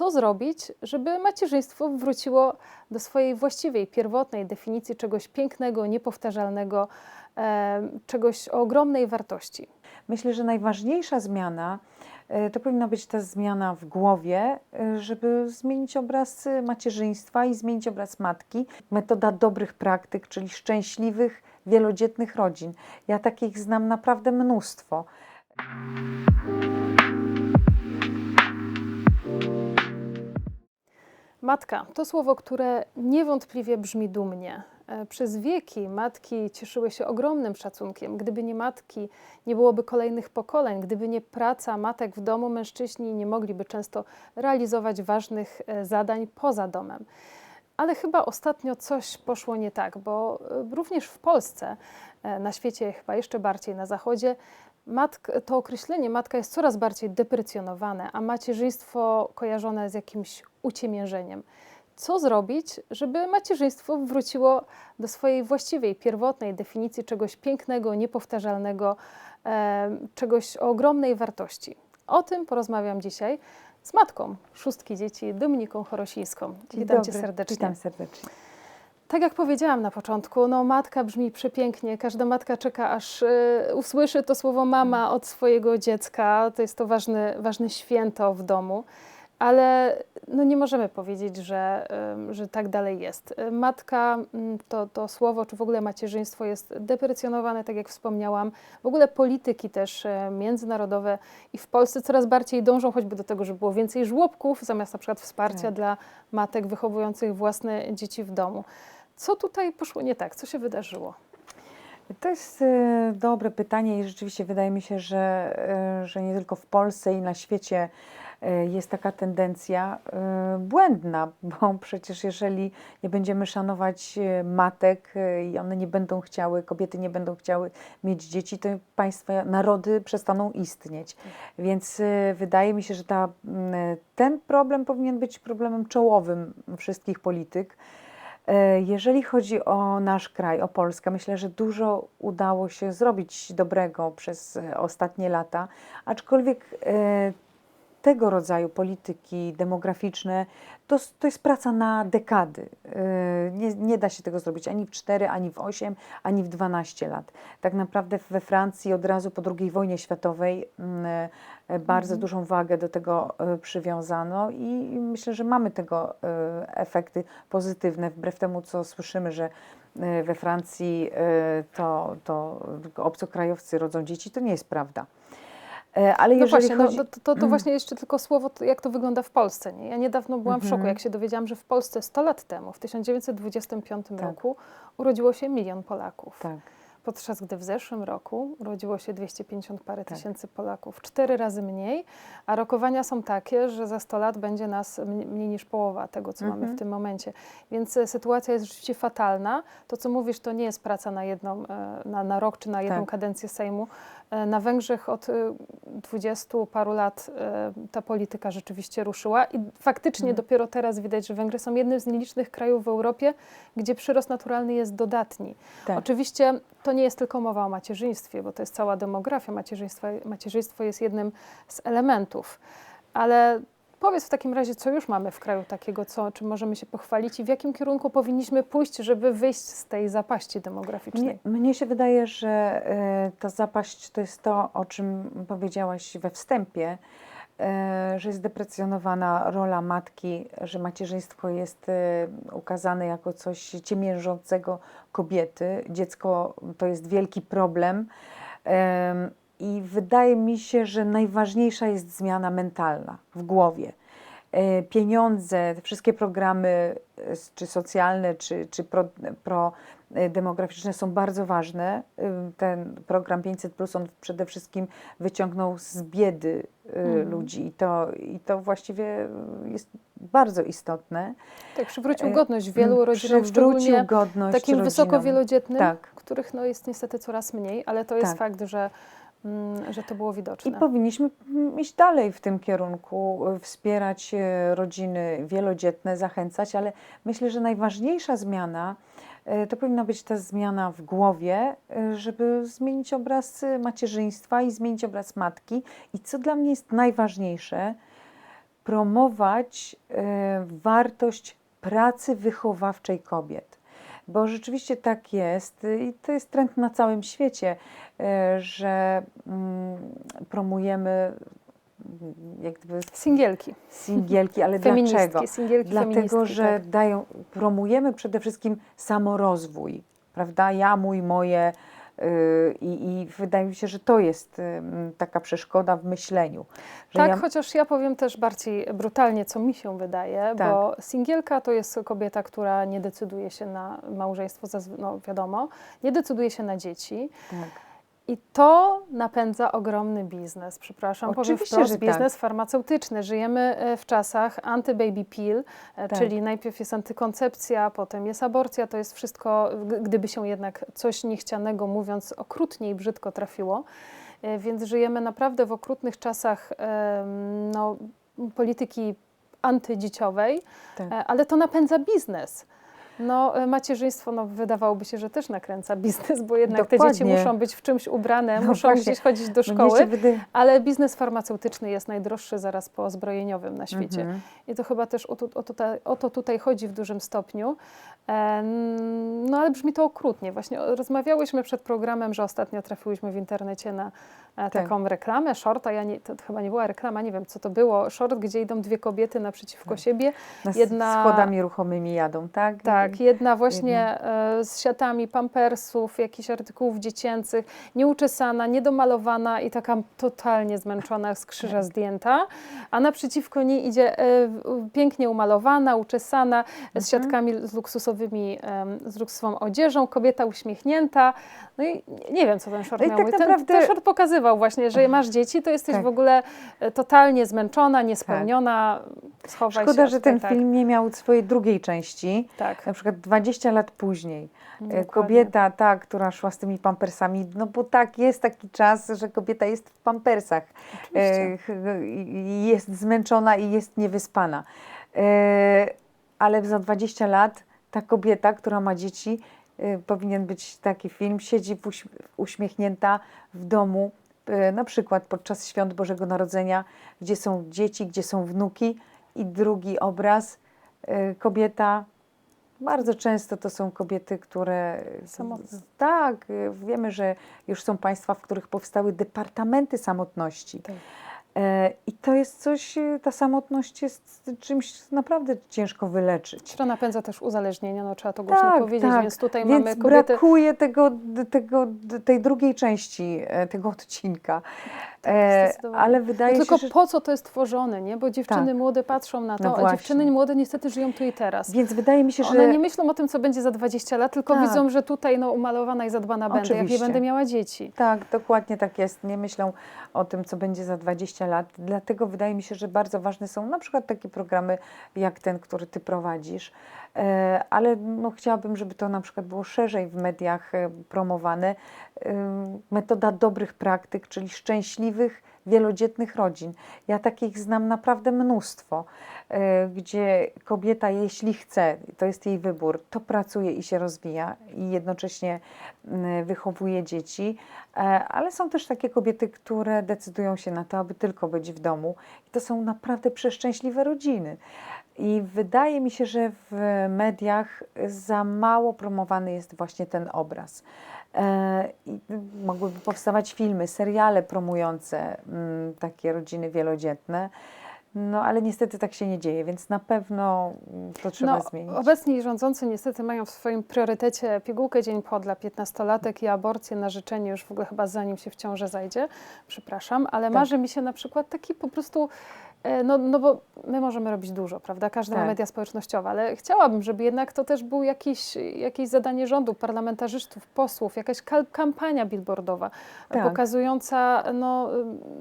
Co zrobić, żeby macierzyństwo wróciło do swojej właściwej, pierwotnej definicji czegoś pięknego, niepowtarzalnego, e, czegoś o ogromnej wartości? Myślę, że najważniejsza zmiana e, to powinna być ta zmiana w głowie, e, żeby zmienić obraz macierzyństwa i zmienić obraz matki. Metoda dobrych praktyk, czyli szczęśliwych, wielodzietnych rodzin. Ja takich znam naprawdę mnóstwo. Matka to słowo, które niewątpliwie brzmi dumnie. E, Przez wieki matki cieszyły się ogromnym szacunkiem. Gdyby nie matki, nie byłoby kolejnych pokoleń. Gdyby nie praca matek w domu, mężczyźni nie mogliby często realizować ważnych e, zadań poza domem. Ale chyba ostatnio coś poszło nie tak, bo e, również w Polsce, na świecie chyba jeszcze bardziej na zachodzie, matk, to określenie matka jest coraz bardziej deprecjonowane, a macierzyństwo kojarzone z jakimś uciemiężeniem. Co zrobić, żeby macierzyństwo wróciło do swojej właściwej, pierwotnej definicji czegoś pięknego, niepowtarzalnego, e, czegoś o ogromnej wartości? O tym porozmawiam dzisiaj z matką szóstki dzieci, Dominiką Chorosińską. Witam Cię dobry. serdecznie. Witam serdecznie. Tak jak powiedziałam na początku, no matka brzmi przepięknie. Każda matka czeka, aż y, usłyszy to słowo mama od swojego dziecka. To jest to ważne, ważne święto w domu. Ale no nie możemy powiedzieć, że, y, że tak dalej jest. Y, Matka, mm, to, to słowo, czy w ogóle macierzyństwo jest deprecjonowane, tak jak wspomniałam. W ogóle polityki też y, międzynarodowe i w Polsce coraz bardziej dążą choćby do tego, żeby było więcej żłobków, zamiast na przykład wsparcia Tak. dla matek wychowujących własne dzieci w domu. Co tutaj poszło nie tak? Co się wydarzyło? To jest e, dobre pytanie i rzeczywiście wydaje mi się, że, e, że nie tylko w Polsce i na świecie e, jest taka tendencja błędna, bo przecież jeżeli nie będziemy szanować matek i one nie będą chciały, kobiety nie będą chciały mieć dzieci, to państwa, narody przestaną istnieć. Więc wydaje mi się, że ta, m, ten problem powinien być problemem czołowym wszystkich polityk. E, Jeżeli chodzi o nasz kraj, o Polskę, myślę, że dużo udało się zrobić dobrego przez e, ostatnie lata, aczkolwiek e, tego rodzaju polityki demograficzne to, to jest praca na dekady. E, Nie, nie da się tego zrobić ani w 4, ani w 8, ani w 12 lat. Tak naprawdę we Francji od razu po II wojnie światowej mm, e, bardzo Mhm. dużą wagę do tego e, przywiązano i myślę, że mamy tego efekty pozytywne, wbrew temu, co słyszymy, że we Francji to, to obcokrajowcy rodzą dzieci, to nie jest prawda. E, Ale No jeżeli właśnie, chodzi... no, to, to, to właśnie jeszcze tylko słowo, to jak to wygląda w Polsce. Nie? Ja niedawno byłam w szoku, Mhm. jak się dowiedziałam, że w Polsce 100 lat temu, w 1925 Tak. roku, urodziło się milion Polaków. Tak, Podczas gdy w zeszłym roku urodziło się 250 parę Tak. tysięcy Polaków, cztery razy mniej, a rokowania są takie, że za 100 lat będzie nas mniej, niż połowa tego, co mamy Mhm. w tym momencie. Więc e, sytuacja jest rzeczywiście fatalna. To, co mówisz, to nie jest praca na, jedną, e, na, na rok czy na jedną Tak. kadencję Sejmu. E, Na Węgrzech od e, 20 paru lat e, ta polityka rzeczywiście ruszyła i faktycznie Mhm. dopiero teraz widać, że Węgry są jednym z nielicznych krajów w Europie, gdzie przyrost naturalny jest dodatni. tak. Oczywiście to nie jest tylko mowa o macierzyństwie, bo to jest cała demografia macierzyństwa. Macierzyństwo jest jednym z elementów. Ale powiedz w takim razie, co już mamy w kraju takiego, co, czym możemy się pochwalić i w jakim kierunku powinniśmy pójść, żeby wyjść z tej zapaści demograficznej. Mnie, mnie się wydaje, że e, ta zapaść to jest to, o czym powiedziałaś we wstępie, e, że jest deprecjonowana rola matki, że macierzyństwo jest e, ukazane jako coś ciemiężącego kobiety. Dziecko to jest wielki problem. I wydaje mi się, że najważniejsza jest zmiana mentalna w głowie. E, Pieniądze, wszystkie programy e, czy socjalne, czy, czy pro, pro e, demograficzne są bardzo ważne. Ten program 500 Plus on przede wszystkim wyciągnął z biedy Mhm. ludzi i to, i to właściwie jest bardzo istotne. Tak, przywrócił godność wielu rodzinom, Przywrócił godność takim rodzinom. wysoko wielodzietnym, Tak. których no, jest niestety coraz mniej, ale to jest Tak. fakt, że, mm, że to było I widoczne. powinniśmy mm, iść dalej w tym kierunku, y, wspierać e, rodziny wielodzietne, zachęcać, ale myślę, że najważniejsza zmiana e, to powinna być ta zmiana w głowie, żeby zmienić obraz macierzyństwa i zmienić obraz matki. I co dla mnie jest najważniejsze, promować wartość pracy wychowawczej kobiet. Bo rzeczywiście tak jest i to jest trend na całym świecie, e, że mm, promujemy mm, jak gdyby Singielki, singielki, ale dlaczego? singielki, Dlatego, że tak. dają, promujemy przede wszystkim samorozwój, prawda? Ja, mój, moje. Yy, I, I wydaje mi się, że to jest ym, taka przeszkoda w myśleniu. Tak, ja, chociaż ja powiem też bardziej brutalnie, co mi się wydaje, Tak. bo singielka to jest kobieta, która nie decyduje się na małżeństwo, no wiadomo, nie decyduje się na dzieci. tak. I to napędza ogromny biznes, przepraszam, powiem Oczywiście, wprost, że tak. biznes farmaceutyczny. Żyjemy e, w czasach anty-baby pill, e, Tak. czyli najpierw jest antykoncepcja, potem jest aborcja, to jest wszystko, gdyby się jednak coś niechcianego, mówiąc okrutnie i brzydko trafiło. E, Więc żyjemy naprawdę w okrutnych czasach no, polityki antydzieciowej, Tak. ale to napędza biznes. No, e, macierzyństwo, no, wydawałoby się, że też nakręca biznes, bo jednak te dzieci Dokładnie. muszą być w czymś ubrane, No muszą właśnie. gdzieś chodzić do Mnie szkoły, ale biznes farmaceutyczny jest najdroższy zaraz po zbrojeniowym na świecie. Mhm. I to chyba też o, tu, o, tutaj, o to tutaj chodzi w dużym stopniu. E, No ale brzmi to okrutnie. Właśnie rozmawiałyśmy przed programem, że ostatnio trafiłyśmy w internecie na. Taką reklamę, shorta, ja nie, to chyba nie była reklama, nie wiem co to było, short, gdzie idą dwie kobiety naprzeciwko siebie. Na Jedna- Schodami ruchomymi jadą, tak? Tak, jedna właśnie e, z siatami pampersów, jakichś artykułów dziecięcych, nieuczesana, niedomalowana i taka totalnie zmęczona, z krzyża Tak. zdjęta, a naprzeciwko niej idzie e, pięknie umalowana, uczesana, Mhm. z siatkami z luksusowymi, z luksusową odzieżą, kobieta uśmiechnięta. No i nie wiem, co ten short No miał. tak ten, ten short pokazywał właśnie, że masz dzieci, to jesteś Tak. w ogóle e, totalnie zmęczona, niespełniona, schowaj Szkoda, się. że tutaj, ten tak, film nie miał swojej drugiej części. Tak, Na przykład 20 lat później. E, dokładnie. Kobieta, ta, która szła z tymi pampersami, no bo tak, jest taki czas, że kobieta jest w pampersach. E, jest zmęczona i jest niewyspana. E, ale za 20 lat ta kobieta, która ma dzieci, e, powinien być taki film, siedzi uśmiechnięta w domu, na przykład podczas świąt Bożego Narodzenia, gdzie są dzieci, gdzie są wnuki i drugi obraz, e, kobieta bardzo często to są kobiety, które. Samotne. Tak, y, wiemy, że już są państwa, w których powstały departamenty samotności. Tak. E, I to jest coś, y, ta samotność jest czymś naprawdę ciężko wyleczyć. To napędza też uzależnienia, no trzeba to głośno Tak, powiedzieć, tak. więc tutaj Więc mamy kobiety... brakuje tego, tego, tej drugiej części e, tego odcinka. E, zdecydowanie. ale No wydaje tylko się, że. po co to jest tworzone, nie? Bo dziewczyny Tak. młode patrzą na to, No a dziewczyny młode niestety żyją tu i teraz. Więc wydaje mi się, że. One nie myślą o tym, co będzie za 20 lat, tylko Tak. widzą, że tutaj no, umalowana i zadbana będę, jak nie Oczywiście. będę miała dzieci. Tak, dokładnie tak jest. Nie myślą o tym, co będzie za 20 lat. Dlatego wydaje mi się, że bardzo ważne są na przykład takie programy jak ten, który ty prowadzisz. E, Ale no, chciałabym, żeby to na przykład było szerzej w mediach e, promowane. E, Metoda dobrych praktyk, czyli szczęśliwych, wielodzietnych rodzin. Ja takich znam naprawdę mnóstwo, gdzie kobieta, jeśli chce, to jest jej wybór, to pracuje i się rozwija i jednocześnie wychowuje dzieci, ale są też takie kobiety, które decydują się na to, aby tylko być w domu. I to są naprawdę przeszczęśliwe rodziny. I wydaje mi się, że w mediach za mało promowany jest właśnie ten obraz. E, I mogłyby powstawać filmy, seriale promujące mm, takie rodziny wielodzietne. No ale niestety tak się nie dzieje, więc na pewno mm, to trzeba No, zmienić. obecni rządzący niestety mają w swoim priorytecie pigułkę dzień po dla 15-latek i aborcję na życzenie już w ogóle chyba zanim się w ciążę zajdzie, przepraszam, ale Tak. marzy mi się na przykład taki po prostu, no, no bo my możemy robić dużo, prawda, każdy ma Tak. media społecznościowe, ale chciałabym, żeby jednak to też był jakiś, jakieś zadanie rządu, parlamentarzystów, posłów, jakaś kampania billboardowa Tak. pokazująca no,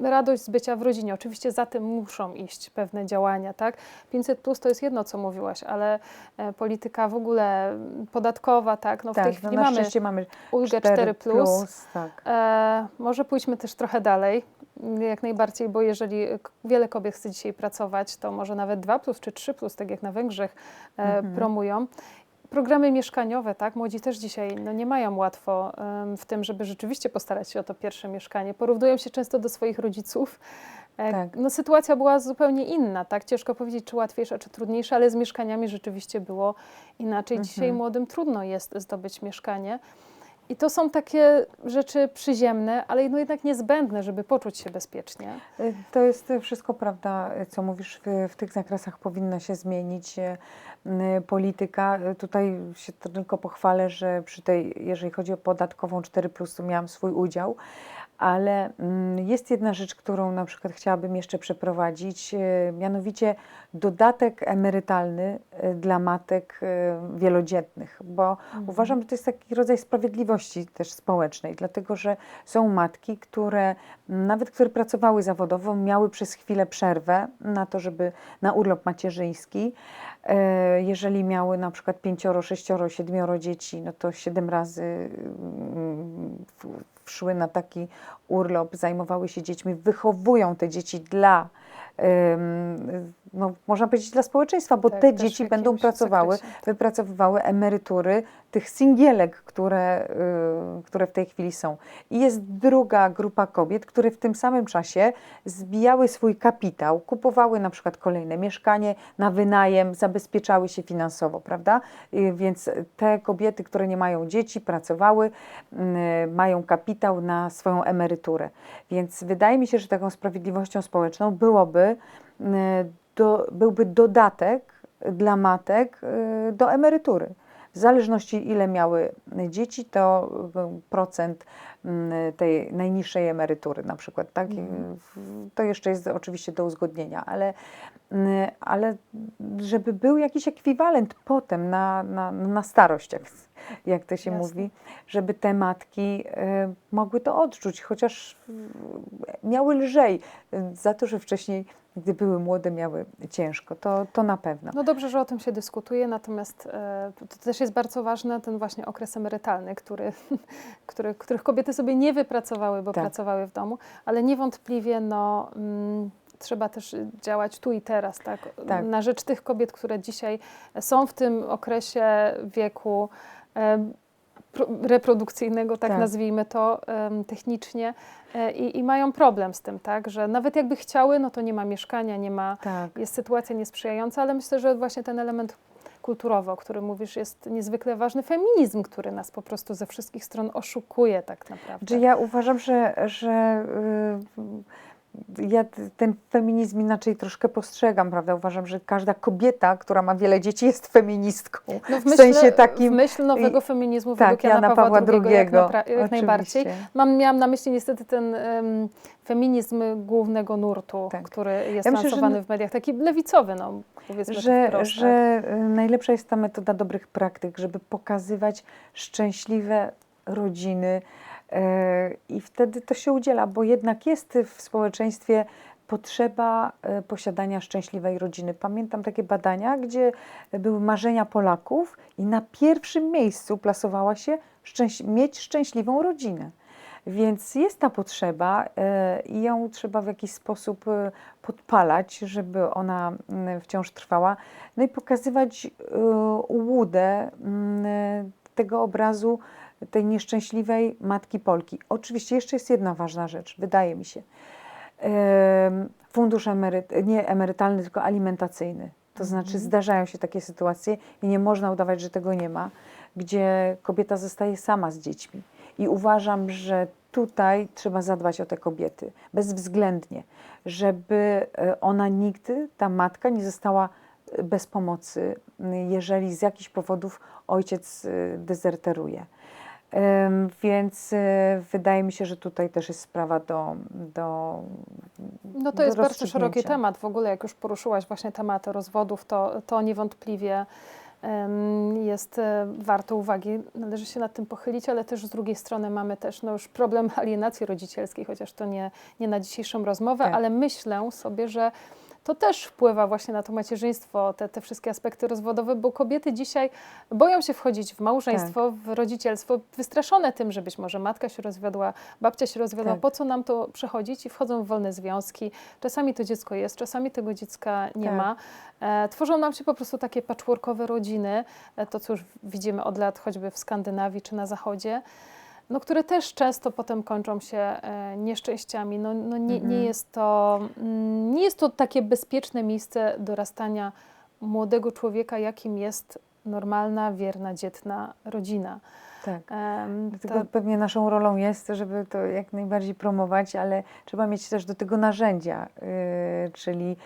radość z bycia w rodzinie. Oczywiście za tym muszą iść pewne działania, tak? 500 plus to jest jedno, co mówiłaś, ale e, polityka w ogóle podatkowa, tak? No w tej tak, no chwili na mamy mamy ulgę 4 plus. tak. E, może pójdźmy też trochę dalej, jak najbardziej, bo jeżeli wiele kobiet chce dzisiaj pracować, to może nawet 2 plus czy 3 plus, tak jak na Węgrzech e, Mhm. promują. Programy mieszkaniowe, tak? Młodzi też dzisiaj no, nie mają łatwo em, w tym, żeby rzeczywiście postarać się o to pierwsze mieszkanie. Porównują się często do swoich rodziców, E, Tak. No, sytuacja była zupełnie inna, tak? Ciężko powiedzieć, czy łatwiejsza, czy trudniejsza, ale z mieszkaniami rzeczywiście było inaczej. Dzisiaj Mhm. młodym trudno jest zdobyć mieszkanie. I to są takie rzeczy przyziemne, ale no jednak niezbędne, żeby poczuć się bezpiecznie. Y, To jest wszystko prawda, y, co mówisz, w, w tych zakresach powinna się zmienić y, polityka. Tutaj się tylko pochwalę, że przy tej, jeżeli chodzi o podatkową 4, to miałam swój udział. Ale mm, jest jedna rzecz, którą na przykład chciałabym jeszcze przeprowadzić, y, mianowicie dodatek emerytalny y, dla matek y, wielodzietnych, bo uważam, że to jest taki rodzaj sprawiedliwości też społecznej, dlatego że są matki, które nawet które pracowały zawodowo, miały przez chwilę przerwę na to, żeby na urlop macierzyński. E, Jeżeli miały na przykład pięcioro, sześcioro, siedmioro dzieci, no to siedem razy mm, szły na taki urlop, zajmowały się dziećmi, wychowują te dzieci dla, no, można powiedzieć, dla społeczeństwa, bo Tak, te dzieci będą pracowały, zakresie, wypracowywały emerytury tych singielek, które, y, które w tej chwili są. I jest druga grupa kobiet, które w tym samym czasie zbijały swój kapitał, kupowały na przykład kolejne mieszkanie na wynajem, zabezpieczały się finansowo, prawda? Y, Więc te kobiety, które nie mają dzieci, pracowały, y, mają kapitał na swoją emeryturę. Więc wydaje mi się, że taką sprawiedliwością społeczną byłoby, do, byłby dodatek dla matek do emerytury. W zależności ile miały dzieci, to y, procent mm, tej najniższej emerytury na przykład. Tak? W- To jeszcze jest oczywiście do uzgodnienia, ale, mm, ale żeby był jakiś ekwiwalent potem na, na, na starość, jak, jak to się Jasne. mówi, żeby te matki y, mogły to odczuć, chociaż y, miały lżej y, za to, że wcześniej, gdy były młode, miały ciężko. To, to na pewno. No dobrze, że o tym się dyskutuje, natomiast e, to też jest bardzo ważny ten właśnie okres emerytalny, który, który, których kobiety sobie nie wypracowały, bo Tak. pracowały w domu, ale niewątpliwie no, mm, trzeba też działać tu i teraz, tak? Tak. na rzecz tych kobiet, które dzisiaj są w tym okresie wieku pro- reprodukcyjnego, tak, Tak. nazwijmy to technicznie, e, i, i mają problem z tym, tak, że nawet jakby chciały, no to nie ma mieszkania, nie ma Tak. jest sytuacja niesprzyjająca, ale myślę, że właśnie ten element kulturowy, o którym mówisz, jest niezwykle ważny. Feminizm, który nas po prostu ze wszystkich stron oszukuje tak naprawdę. Czy ja uważam, że, że y, ja ten feminizm inaczej troszkę postrzegam, prawda? Uważam, że każda kobieta, która ma wiele dzieci, jest feministką. no w, w myśl, sensie takim- w myśl nowego feminizmu tak, według Jana, Jana Pawła, Pawła II, jak, napra- jak najbardziej. Mam, miałam na myśli niestety ten em, feminizm głównego nurtu, Tak. który jest Ja myślę, że w mediach, taki lewicowy, no powiedzmy że, wprost. że y, najlepsza jest ta metoda dobrych praktyk, żeby pokazywać szczęśliwe rodziny i wtedy to się udziela, bo jednak jest w społeczeństwie potrzeba y, posiadania szczęśliwej rodziny. Pamiętam takie badania, gdzie były marzenia Polaków i na pierwszym miejscu plasowała się szczęś- mieć szczęśliwą rodzinę. Więc jest ta potrzeba e, i ją trzeba w jakiś sposób e, podpalać, żeby ona mm, wciąż trwała. No i pokazywać e, ułudę mm, e, tego obrazu tej nieszczęśliwej matki Polki. Oczywiście jeszcze jest jedna ważna rzecz, wydaje mi się. Fundusz emeryt, nie emerytalny, tylko alimentacyjny. To znaczy zdarzają się takie sytuacje i nie można udawać, że tego nie ma, gdzie kobieta zostaje sama z dziećmi. I uważam, że tutaj trzeba zadbać o te kobiety bezwzględnie, żeby e, ona nigdy, ta matka, nie została bez pomocy, jeżeli z jakichś powodów ojciec e, dezerteruje. Więc e, wydaje mi się, że tutaj też jest sprawa do. do No to do jest bardzo szeroki temat. W ogóle jak już poruszyłaś właśnie tematy rozwodów, to, to niewątpliwie jest e, warte uwagi. Należy się nad tym pochylić, ale też z drugiej strony mamy też no już problem alienacji rodzicielskiej, chociaż to nie, nie na dzisiejszą rozmowę, Tak. ale myślę sobie, że to też wpływa właśnie na to macierzyństwo, te, te wszystkie aspekty rozwodowe, bo kobiety dzisiaj boją się wchodzić w małżeństwo, Tak. w rodzicielstwo, wystraszone tym, że być może matka się rozwiodła, babcia się rozwiodła, Tak. po co nam to przechodzić i wchodzą w wolne związki. Czasami to dziecko jest, czasami tego dziecka nie Tak. ma. E, tworzą nam się po prostu takie patchworkowe rodziny, e, to co już widzimy od lat choćby w Skandynawii czy na Zachodzie. No, które też często potem kończą się e, nieszczęściami. No, no nie, nie, Mhm. jest to, mm, nie jest to takie bezpieczne miejsce dorastania młodego człowieka, jakim jest normalna, wierna, dzietna rodzina. Tak. Dlatego ta- pewnie naszą rolą jest, żeby to jak najbardziej promować, ale trzeba mieć też do tego narzędzia, yy, czyli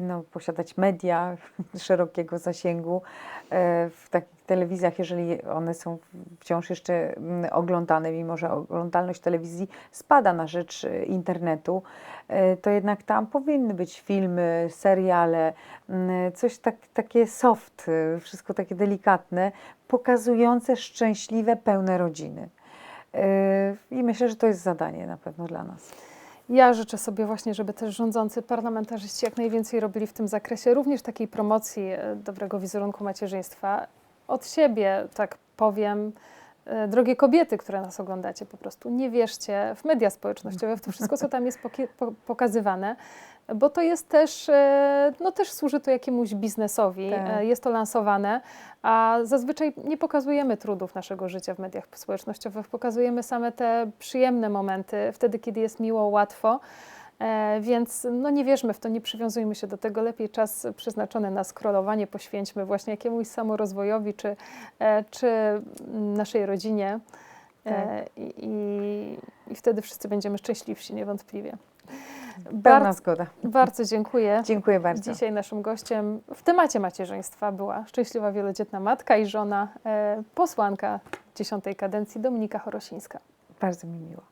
no, posiadać media szerokiego zasięgu yy, w takich telewizjach, jeżeli one są wciąż jeszcze mm, oglądane, mimo że oglądalność telewizji spada na rzecz y, internetu, yy, to jednak tam powinny być filmy, seriale, mm, coś tak, takie soft, y, wszystko takie delikatne, pokazujące szczęśliwe, pełne rodziny. I myślę, że to jest zadanie na pewno dla nas. Ja życzę sobie właśnie, żeby też rządzący parlamentarzyści jak najwięcej robili w tym zakresie, również takiej promocji e, dobrego wizerunku macierzyństwa. Od siebie, tak powiem, e, drogie kobiety, które nas oglądacie, po prostu nie wierzcie w media społecznościowe, w to wszystko, co tam jest pokazywane, bo to jest też, e, no też służy to jakiemuś biznesowi, Tak. e, jest to lansowane, a zazwyczaj nie pokazujemy trudów naszego życia w mediach społecznościowych, pokazujemy same te przyjemne momenty, wtedy, kiedy jest miło, łatwo. E, więc no nie wierzmy w to, nie przywiązujmy się do tego. Lepiej czas przeznaczony na scrollowanie poświęćmy właśnie jakiemuś samorozwojowi czy, e, czy naszej rodzinie. E, Tak. i, i, wtedy wszyscy będziemy szczęśliwsi, niewątpliwie. Pełna Bardzo, zgoda. bardzo dziękuję. Dziękuję bardzo. Dzisiaj naszym gościem w temacie macierzyństwa była szczęśliwa wielodzietna matka i żona, e, posłanka dziesiątej kadencji Dominika Chorosińska. Bardzo mi miło.